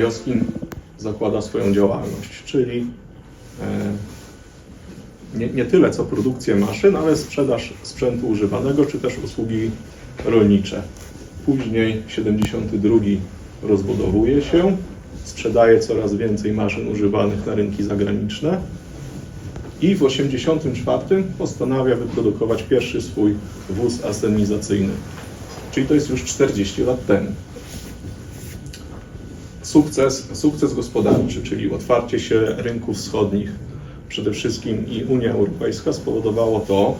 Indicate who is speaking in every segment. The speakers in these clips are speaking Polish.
Speaker 1: Joskin zakłada swoją działalność, czyli e, nie, nie tyle co produkcję maszyn, ale sprzedaż sprzętu używanego, czy też usługi rolnicze. Później 72 rozbudowuje się, sprzedaje coraz więcej maszyn używanych na rynki zagraniczne i w 84 postanawia wyprodukować pierwszy swój wóz asenizacyjny. Czyli to jest już 40 lat temu. Sukces, sukces gospodarczy, czyli otwarcie się rynków wschodnich, przede wszystkim i Unia Europejska spowodowało to,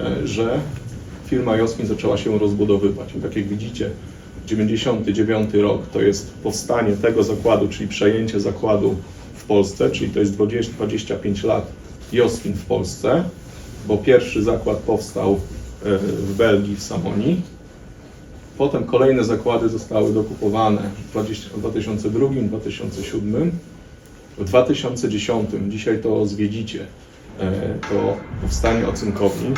Speaker 1: e, że firma Joskin zaczęła się rozbudowywać. I tak jak widzicie, 99 rok to jest powstanie tego zakładu, czyli przejęcie zakładu w Polsce, czyli to jest 20, 25 lat Joskin w Polsce, bo pierwszy zakład powstał e, w Belgii, w Samonii. Potem kolejne zakłady zostały dokupowane w 20 w 2002, 2007. W 2010, dzisiaj to zwiedzicie, e, to powstanie ocynkowni,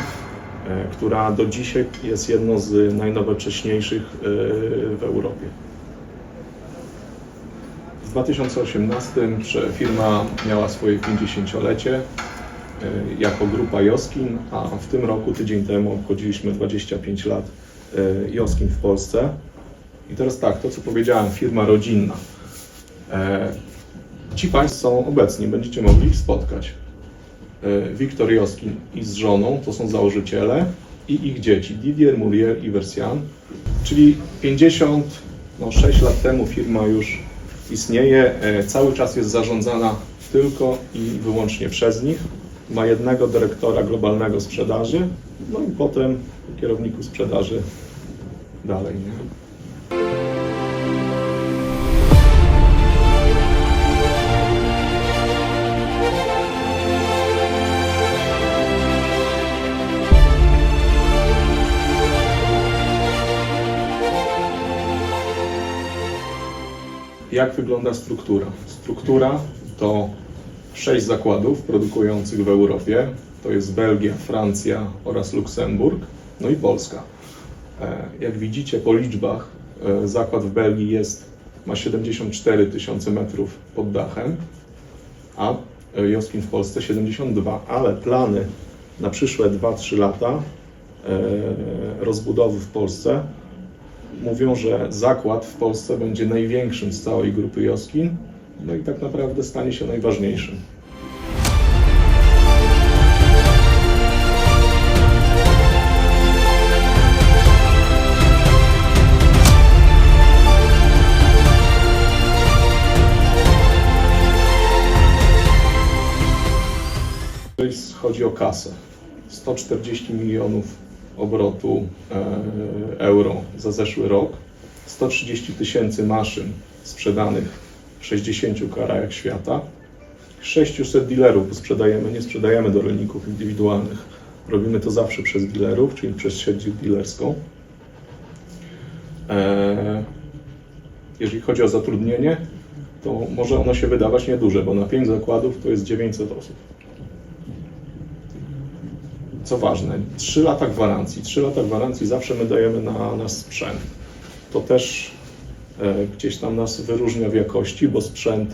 Speaker 1: e, która do dzisiaj jest jedną z najnowocześniejszych e, w Europie. W 2018 prze- firma miała swoje 50-lecie e, jako grupa Joskin, a w tym roku, tydzień temu, obchodziliśmy 25 lat e, Joskin w Polsce. I teraz tak, to co powiedziałem, firma rodzinna. E, Ci Państwo są obecni, będziecie mogli ich spotkać. E, Wiktor Joskin i z żoną, to są założyciele, i ich dzieci, Didier, Muriel i Versian. Czyli 56 lat temu firma już istnieje, e, cały czas jest zarządzana tylko i wyłącznie przez nich. Ma jednego dyrektora globalnego sprzedaży, no i potem kierowników sprzedaży dalej. Nie? Jak wygląda struktura? Struktura to sześć zakładów produkujących w Europie. To jest Belgia, Francja oraz Luksemburg, no i Polska. E, Jak widzicie po liczbach, e, zakład w Belgii jest, ma 74 tysiące metrów pod dachem, a e, Joskin w Polsce 72, ale plany na przyszłe 2-3 lata rozbudowy w Polsce mówią, że zakład w Polsce będzie największym z całej grupy Joskin, no i tak naprawdę stanie się najważniejszym. Chodzi o kasę, 140 milionów obrotu e, euro za zeszły rok, 130 tysięcy maszyn sprzedanych w 60 krajach świata, 600 dealerów, sprzedajemy, nie sprzedajemy do rolników indywidualnych, robimy to zawsze przez dealerów, czyli przez sieć dealerską. E, Jeżeli chodzi o zatrudnienie, to może ono się wydawać nieduże, bo na 5 zakładów to jest 900 osób co ważne, 3 lata gwarancji. 3 lata gwarancji zawsze my dajemy na, na sprzęt. To też e, gdzieś tam nas wyróżnia w jakości, bo sprzęt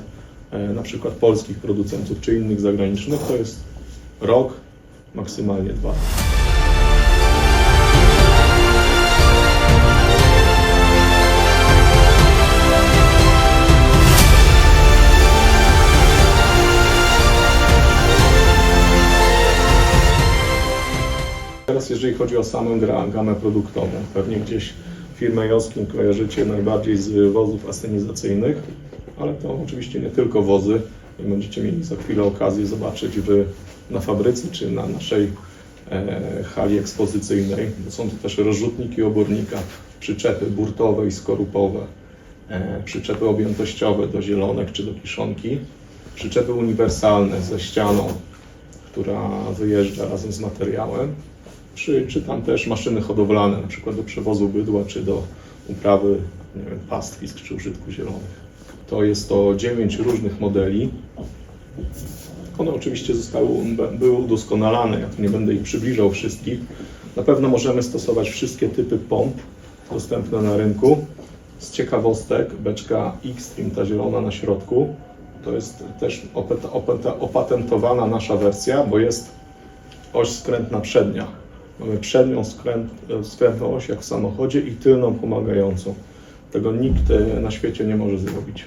Speaker 1: e, na przykład polskich producentów czy innych zagranicznych to jest rok, maksymalnie dwa. Teraz jeżeli chodzi o samą gamę produktową, pewnie gdzieś firmę Joskin kojarzycie najbardziej z wozów asenizacyjnych, ale to oczywiście nie tylko wozy. Będziecie mieli za chwilę okazję zobaczyć w, na fabryce czy na naszej e, hali ekspozycyjnej. Są to też rozrzutniki obornika, przyczepy burtowe i skorupowe, e, przyczepy objętościowe do zielonek czy do kiszonki, przyczepy uniwersalne ze ścianą, która wyjeżdża razem z materiałem, czy, czy tam też maszyny hodowlane, na przykład do przewozu bydła, czy do uprawy nie wiem, pastwisk, czy użytku zielonych. To jest to dziewięć różnych modeli. One oczywiście zostały, były udoskonalane, ja tu nie będę ich przybliżał wszystkich. Na pewno możemy stosować wszystkie typy pomp dostępne na rynku. Z ciekawostek beczka Xtreme, ta zielona na środku, to jest też opatentowana nasza wersja, bo jest oś skrętna przednia. Mamy przednią skręt, skrętną oś jak w samochodzie i tylną pomagającą. Tego nikt e, na świecie nie może zrobić.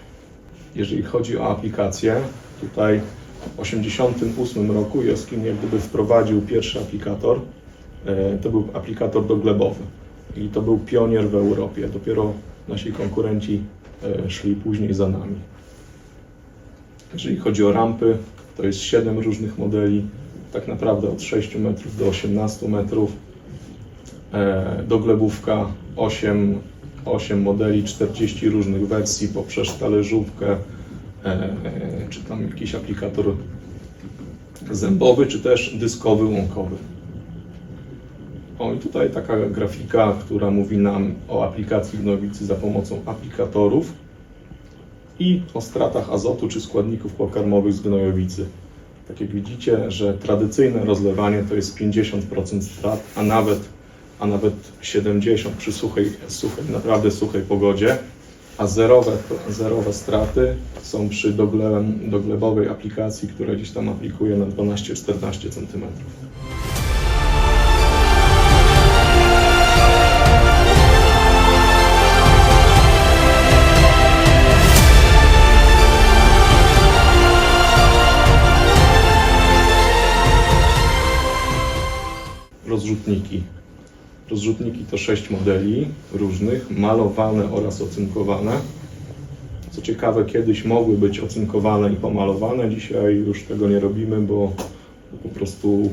Speaker 1: Jeżeli chodzi o aplikację, tutaj w 1988 roku Joskin jak gdyby wprowadził pierwszy aplikator. E, To był aplikator doglebowy i to był pionier w Europie. Dopiero nasi konkurenci e, szli później za nami. Jeżeli chodzi o rampy, to jest 7 różnych modeli, tak naprawdę od 6 metrów do 18 metrów. E, Doglebówka 8, 8 modeli, 40 różnych wersji poprzez talerzówkę, e, czy tam jakiś aplikator zębowy, czy też dyskowy, łąkowy. O i tutaj taka grafika, która mówi nam o aplikacji gnojowicy za pomocą aplikatorów i o stratach azotu czy składników pokarmowych z gnojowicy. Tak jak widzicie, że tradycyjne rozlewanie to jest 50% strat, a nawet, a nawet 70% przy suchej, suchej, naprawdę suchej pogodzie, a zerowe, zerowe straty są przy doglem, doglebowej aplikacji, która gdzieś tam aplikuje na 12-14 cm. Rozrzutniki. Rozrzutniki to sześć modeli różnych, malowane oraz ocynkowane. Co ciekawe, kiedyś mogły być ocynkowane i pomalowane, dzisiaj już tego nie robimy, bo po prostu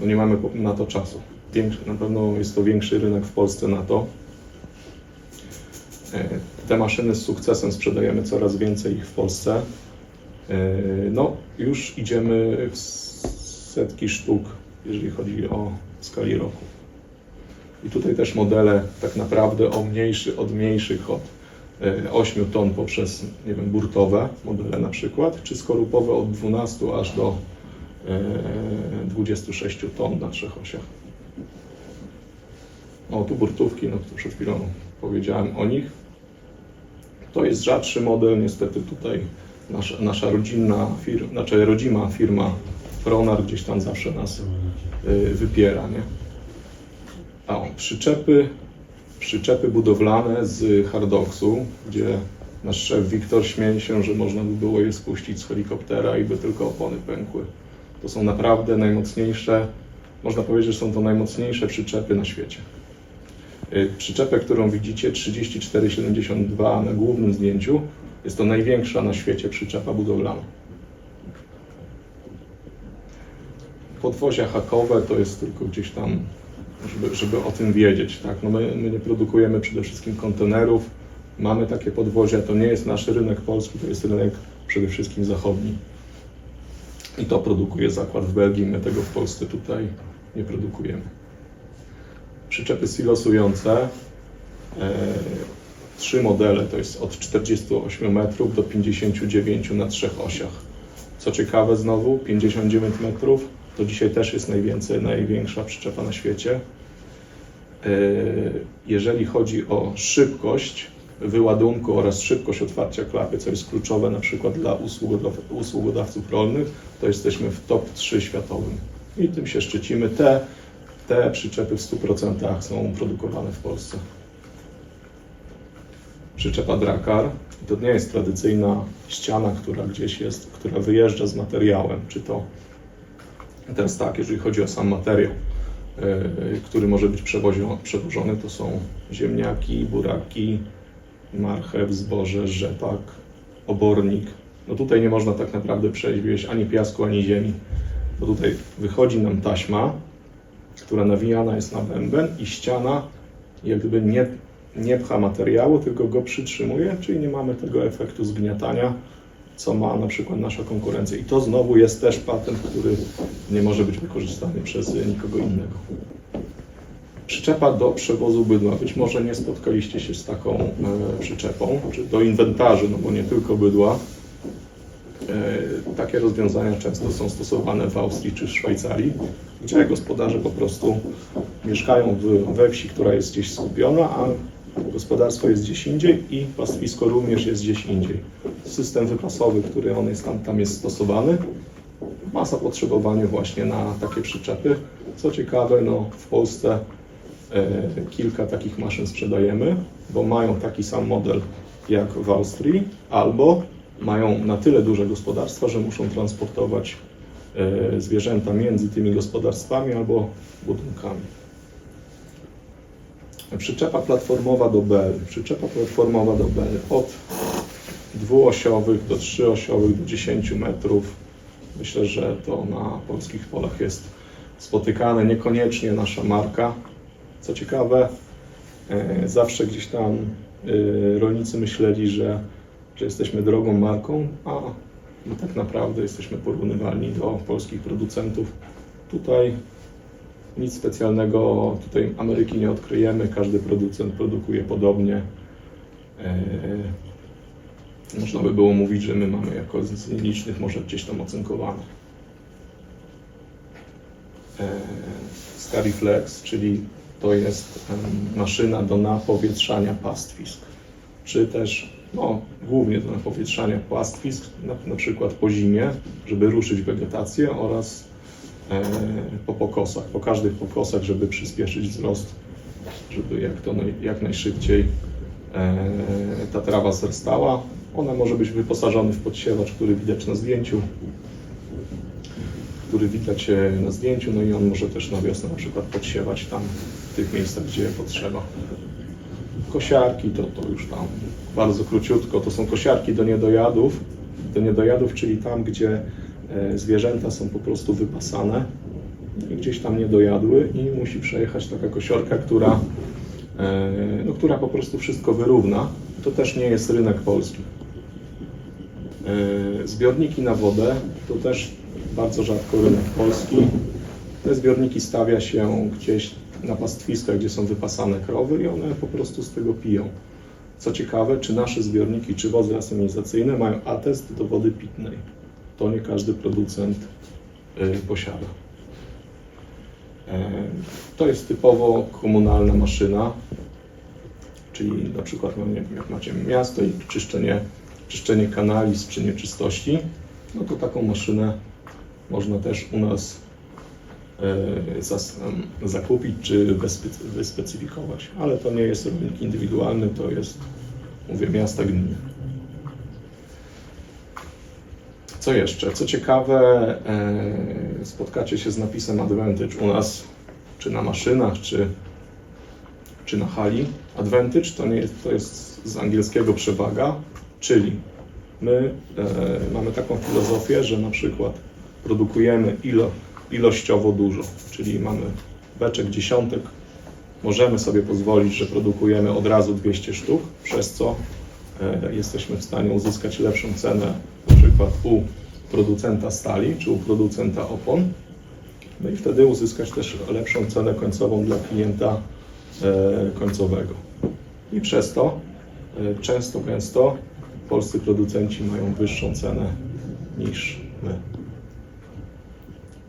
Speaker 1: no nie mamy na to czasu. Na pewno jest to większy rynek w Polsce na to. E, Te maszyny z sukcesem sprzedajemy coraz więcej ich w Polsce. E, No, już idziemy w setki sztuk, jeżeli chodzi o skali roku. I tutaj też modele tak naprawdę o mniejszy, od mniejszych od e, 8 ton poprzez, nie wiem, burtowe modele na przykład, czy skorupowe od 12 aż do e, 26 ton na trzech osiach. O, tu burtówki, no to przed chwilą powiedziałem o nich. To jest rzadszy model, niestety tutaj nasza, nasza rodzinna firma, znaczy rodzima firma Pronar gdzieś tam zawsze nas y, wypiera, nie? A przyczepy, przyczepy budowlane z hardoksu, gdzie nasz szef Wiktor śmieje się, że można by było je spuścić z helikoptera i by tylko opony pękły. To są naprawdę najmocniejsze, można powiedzieć, że są to najmocniejsze przyczepy na świecie. Y, Przyczepę, którą widzicie, 3472 na głównym zdjęciu, jest to największa na świecie przyczepa budowlana. Podwozia hakowe to jest tylko gdzieś tam, żeby, żeby o tym wiedzieć. Tak? No my, my nie produkujemy przede wszystkim kontenerów, mamy takie podwozia, to nie jest nasz rynek polski, to jest rynek przede wszystkim zachodni. I to produkuje zakład w Belgii, my tego w Polsce tutaj nie produkujemy. Przyczepy silosujące, e, trzy modele, to jest od 48 metrów do 59 na trzech osiach. Co ciekawe znowu, 59 metrów to dzisiaj też jest najwięcej, największa przyczepa na świecie. E, Jeżeli chodzi o szybkość wyładunku oraz szybkość otwarcia klapy, co jest kluczowe na przykład dla usługodaw- usługodawców rolnych, to jesteśmy w top 3 światowym. I tym się szczycimy. Te, te przyczepy w 100% są produkowane w Polsce. Przyczepa Drakar to nie jest tradycyjna ściana, która gdzieś jest, która wyjeżdża z materiałem, czy to Teraz tak, jeżeli chodzi o sam materiał, e, który może być przewożony, to są ziemniaki, buraki, marchew, zboże, rzepak, obornik. No tutaj nie można tak naprawdę przewieźć ani piasku, ani ziemi, bo tutaj wychodzi nam taśma, która nawijana jest na bęben i ściana jak gdyby nie, nie pcha materiału, tylko go przytrzymuje, czyli nie mamy tego efektu zgniatania, co ma na przykład nasza konkurencja. I to znowu jest też patent, który nie może być wykorzystany przez nikogo innego. Przyczepa do przewozu bydła. Być może nie spotkaliście się z taką e, przyczepą, czy do inwentarzy, no bo nie tylko bydła. E, takie rozwiązania często są stosowane w Austrii czy w Szwajcarii, gdzie gospodarze po prostu mieszkają w, we wsi, która jest gdzieś skupiona, a Gospodarstwo jest gdzieś indziej i pastwisko również jest gdzieś indziej. System wypasowy, który on jest tam, tam jest stosowany, ma zapotrzebowanie właśnie na takie przyczepy. Co ciekawe, no, w Polsce e, kilka takich maszyn sprzedajemy, bo mają taki sam model jak w Austrii, albo mają na tyle duże gospodarstwa, że muszą transportować e, zwierzęta między tymi gospodarstwami albo budynkami. Przyczepa platformowa do bel. Przyczepa platformowa do bel od dwuosiowych do trzyosiowych do 10 metrów. Myślę, że to na polskich polach jest spotykane. Niekoniecznie nasza marka. Co ciekawe, e, zawsze gdzieś tam e, rolnicy myśleli, że, że jesteśmy drogą marką, a tak naprawdę jesteśmy porównywalni do polskich producentów. Tutaj nic specjalnego, tutaj Ameryki nie odkryjemy, każdy producent produkuje podobnie. E, Można by było mówić, że my mamy jako z nielicznych może gdzieś tam ocynkowane. E, Scariflex, czyli to jest maszyna do napowietrzania pastwisk, czy też no, głównie do napowietrzania pastwisk, na, na przykład po zimie, żeby ruszyć wegetację oraz po pokosach, po każdych pokosach, żeby przyspieszyć wzrost, żeby jak, to jak najszybciej e, ta trawa zrastała. Ona może być wyposażony w podsiewacz, który widać na zdjęciu, który widać e, na zdjęciu, no i on może też na wiosnę na przykład podsiewać tam w tych miejscach, gdzie potrzeba. Kosiarki to, to już tam bardzo króciutko, to są kosiarki do niedojadów, do niedojadów, czyli tam, gdzie e, zwierzęta są po prostu wypasane i gdzieś tam nie dojadły i musi przejechać taka kosiorka, która, e, no, która po prostu wszystko wyrówna. To też nie jest rynek polski. E, Zbiorniki na wodę to też bardzo rzadko rynek polski. Te zbiorniki stawia się gdzieś na pastwiskach, gdzie są wypasane krowy i one po prostu z tego piją. Co ciekawe, czy nasze zbiorniki, czy wozy aseminizacyjne mają atest do wody pitnej. To nie każdy producent y, posiada. E, To jest typowo komunalna maszyna, czyli na przykład no nie wiem, jak macie miasto i czyszczenie, czyszczenie kanali z nieczystości, no to taką maszynę można też u nas e, zakupić czy wyspe- wyspecyfikować. Ale to nie jest rolnik indywidualny, to jest, mówię, miasta, gminy. Co jeszcze? Co ciekawe, e, spotkacie się z napisem Advantage u nas, czy na maszynach, czy, czy na hali. Advantage to, nie jest, to jest z angielskiego przewaga, czyli my e, mamy taką filozofię, że na przykład produkujemy ilo, ilościowo dużo, czyli mamy beczek dziesiątek, możemy sobie pozwolić, że produkujemy od razu 200 sztuk, przez co e, jesteśmy w stanie uzyskać lepszą cenę przykład u producenta stali czy u producenta opon. No i wtedy uzyskać też lepszą cenę końcową dla klienta e, końcowego. I przez to e, często, gęsto polscy producenci mają wyższą cenę niż my.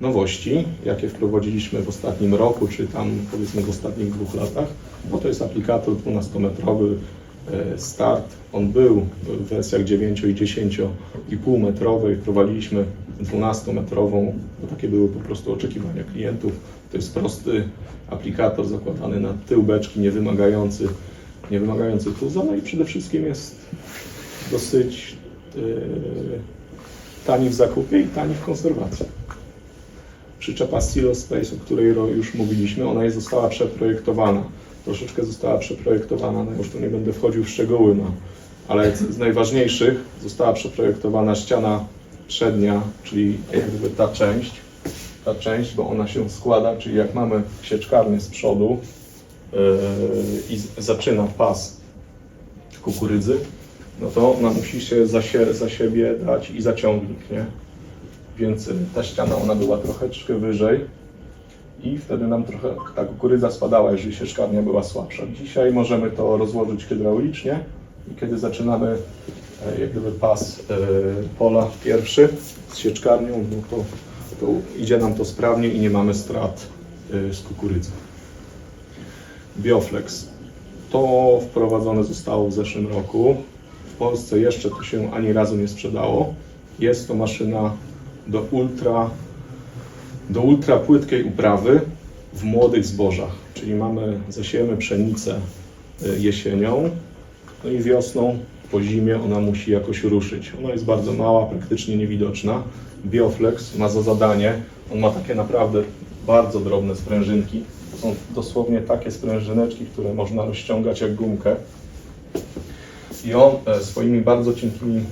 Speaker 1: Nowości, jakie wprowadziliśmy w ostatnim roku, czy tam powiedzmy w ostatnich dwóch latach, no to jest aplikator 12-metrowy e, start. On był w wersjach 9 i 10,5 metrowej. Wprowadziliśmy 12-metrową, bo takie były po prostu oczekiwania klientów. To jest prosty aplikator zakładany na tył beczki, nie wymagający, nie wymagający tuza, no i przede wszystkim jest dosyć e, tani w zakupie i tani w konserwacji. Przyczepa Silo Space, o której już mówiliśmy, ona jest, została przeprojektowana. Troszeczkę została przeprojektowana, no już tu nie będę wchodził w szczegóły, no, ale z najważniejszych została przeprojektowana ściana przednia, czyli jakby ta część, ta część, bo ona się składa, czyli jak mamy sieczkarnię z przodu yy, i zaczyna pas kukurydzy, no to ona musi się za, sie, za siebie dać i zaciągnik, nie? Więc ta ściana ona była troszeczkę wyżej i wtedy nam trochę ta kukurydza spadała, jeżeli sieczkarnia była słabsza. Dzisiaj możemy to rozłożyć hydraulicznie i kiedy zaczynamy e, jak gdyby pas e, pola pierwszy z sieczkarnią, no to, to idzie nam to sprawnie i nie mamy strat e, z kukurydzy. Bioflex. To wprowadzone zostało w zeszłym roku. W Polsce jeszcze to się ani razu nie sprzedało. Jest to maszyna do ultra, do ultra płytkiej uprawy w młodych zbożach. Czyli mamy, zasiejemy pszenicę y, jesienią, no i wiosną po zimie ona musi jakoś ruszyć. Ona jest bardzo mała, praktycznie niewidoczna. Bioflex ma za zadanie, on ma takie naprawdę bardzo drobne sprężynki. To są dosłownie takie sprężyneczki, które można rozciągać jak gumkę. I on e, swoimi bardzo cienkimi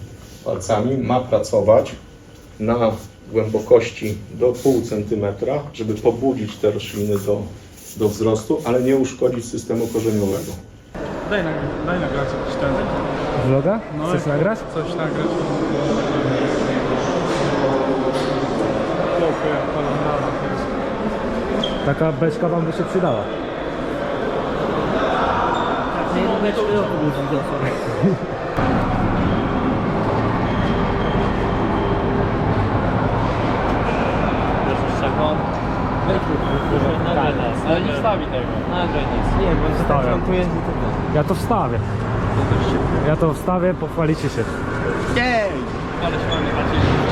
Speaker 1: palcami ma pracować na głębokości do pół centymetra, żeby pobudzić te rośliny do, do wzrostu, ale nie uszkodzić systemu korzeniowego.
Speaker 2: Daj, nag daj nagrać jakiś ten.
Speaker 3: Vloga?
Speaker 2: No,
Speaker 3: Chcesz nagrać?
Speaker 2: Coś nagrać.
Speaker 3: Taka beczka wam by się przydała.
Speaker 4: Nie lubię czego do Nagraj nas.
Speaker 2: Ale nie wstawi tego.
Speaker 4: Nagraj nas. Nie, bo że tak
Speaker 3: Wstawiam.
Speaker 4: i tak dalej.
Speaker 3: Ja to wstawię. Ja to wstawię, pochwalicie się.
Speaker 4: Jej!
Speaker 2: Ale się mamy